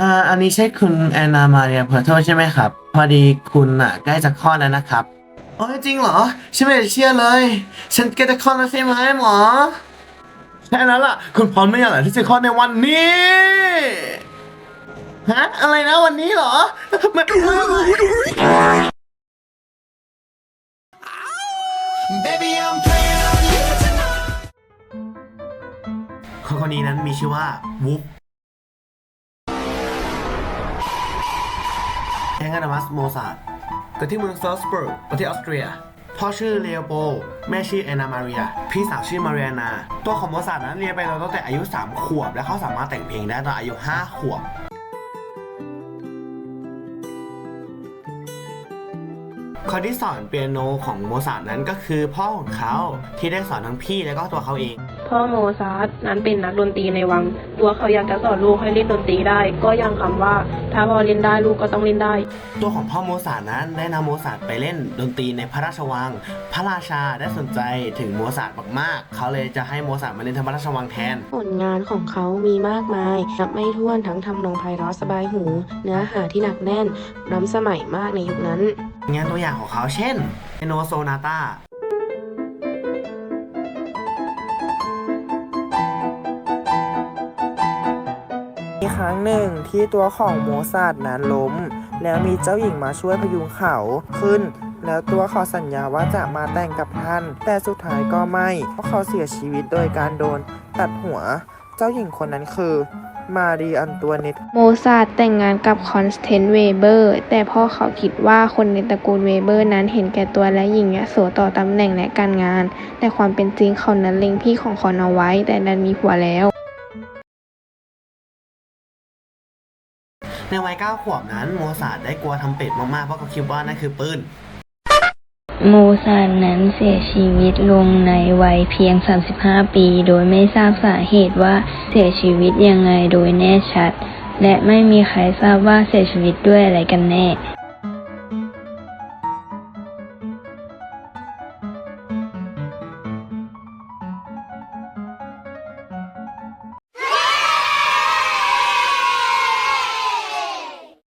อ่าอันนี้ใช่คุณแอนนามาเรียเพอร์โทใช่ไหมครับ พอดีคุณอะใกล้จะคลอดแล้วนะครับอ๋อจริงเหรอฉันไม่ได้เชื่อเลย ฉันใกล้จะคลอดแล้วใช่ไหมหมอใช่แล้วล่ะ คุณพร้อมไหมอย่างไรที่จะคลอดในวันนี้ฮะอะไรนะวันนี้เหรอไม่ไม่ Baby, I'm playing on you tonight. คนคนนี้นั้นมีชื่อว่าวุฟ แองกานามัสโมซาร์เกิดที่เมืองซอลสเบิร์กประเทศออสเตรีย พ่อชื่อเลโอโปลแม่ชื่อแอนนามาเรีย พี่สาวชื่อมาเรียนา ตัวของโมซาร์ทนั้นเรียนไปตั้งแต่อายุ 3 ขวบ และเขาสามารถแต่งเพลงได้ตอนอายุ 5 ขวบ คนที่สอนเปียโนของโมซาร์ทนั้นก็คือพ่อของเขาที่ได้สอนทั้งพี่และก็ตัวเขาเอง พ่อโมซาร์ทนั้นเป็นนักดนตรีในวัง ตัวเขาอยากจะสอนลูกให้เล่นดนตรีได้ ก็ยังคำว่าถ้าพ่อเล่นได้ลูกก็ต้องเล่นได้ ตัวของพ่อโมซาร์ทนั้นได้นำโมซาร์ทไปเล่นดนตรีในพระราชวัง พระราชาได้สนใจถึงโมซาร์ทมากๆ เขาเลยจะให้โมซาร์ทมาเล่นทางพระราชวังแทน ผลงานของเขามีมากมายนับไม่ถ้วนทั้งทำนองไพเราะสบายหู เนื้อหาที่หนักแน่นล้ำสมัยมากในยุคนั้น งานตัวอย่างของเขาเช่นเโนโซนาตามีครั้งหนึ่งที่ตัวของโมซาร์ทนั้นล้ม แล้วมีเจ้าหญิงมาช่วยพยุงเขาขึ้น แล้วตัวเขาสัญญาว่าจะมาแต่งกับท่าน แต่สุดท้ายก็ไม่เพราะเขาเสียชีวิตโดยการโดนตัดหัว เจ้าหญิงคนนั้นคือ มารีอันตัวเนตโมซาร์ทแต่งงานกับคอนสแตนเวเบอร์ แต่พ่อเขาคิดว่าคนในตระกูลเวเบอร์นั้นเห็นแก่ตัวและหยิ่งยโสต่อตำแหน่งและการงาน แต่ความเป็นจริงเขานั้นเล็งพี่ของเขาเอาไว้ แต่ดันมีผัวแล้วในวัย9ขวบนั้นโมซาร์ทได้กลัวทำเป็ดมากๆ เพราะเขาคิดว่านั่นคือปืน โมซานนั้นเสียชีวิตลงในวัยเพียง 35 ปี โดยไม่ทราบสาเหตุว่าเสียชีวิตยังไงโดยแน่ชัด และไม่มีใครทราบว่าเสียชีวิตด้วยอะไรกันแน่